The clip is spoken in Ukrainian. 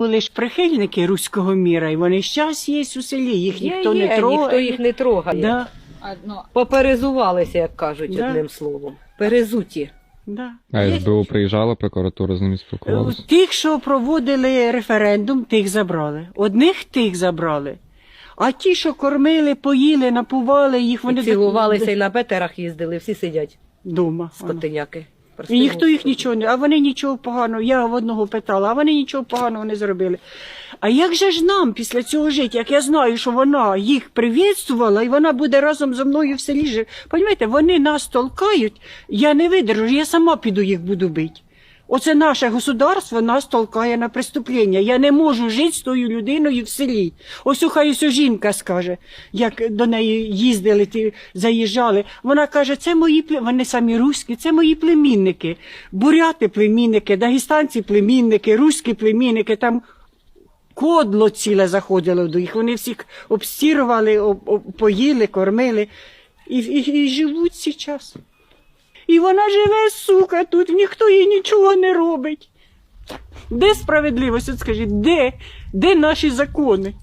Були ж прихильники руського міра, і вони зараз є у селі, їх Є, ніхто є, не трогає. ніхто їх не трогає. Да, Одно. Поперезувалися, як кажуть, Да. одним словом. Перезуті. да. А СБУ приїжджала, прокуратура з ними Е, спілкувалася. Тих, що проводили референдум, тих забрали. Одних тих забрали. А ті, що кормили, поїли, напували, їх вони Вони цілувалися і на бетерах їздили, всі сидять, вдома. скотиняки. І ніхто їх нічого не, а вони нічого поганого. Я в одного питала, а вони нічого поганого не зробили. А як же ж нам після цього жити, як я знаю, що вона їх привітствувала, і вона буде разом зі мною в селі жити. Понімаєте, вони нас толкають, я не видержу, я сама піду їх буду бити. Оце наше государство нас толкає на преступлення. Я не можу жити з тою людиною в селі. Ось жінка скаже, як до неї їздили, ті, заїжджали. Вона каже, це мої вони самі руські, це мої племінники. Буряти племінники, дагестанці племінники, руські племінники. Там кодло ціле заходило до їх. Вони всіх обстірували, об, об- поїли, кормили і, і, і живуть зараз. І вона живе, сука, тут ніхто їй нічого не робить. Де справедливість? От скажіть, де? Де наші закони?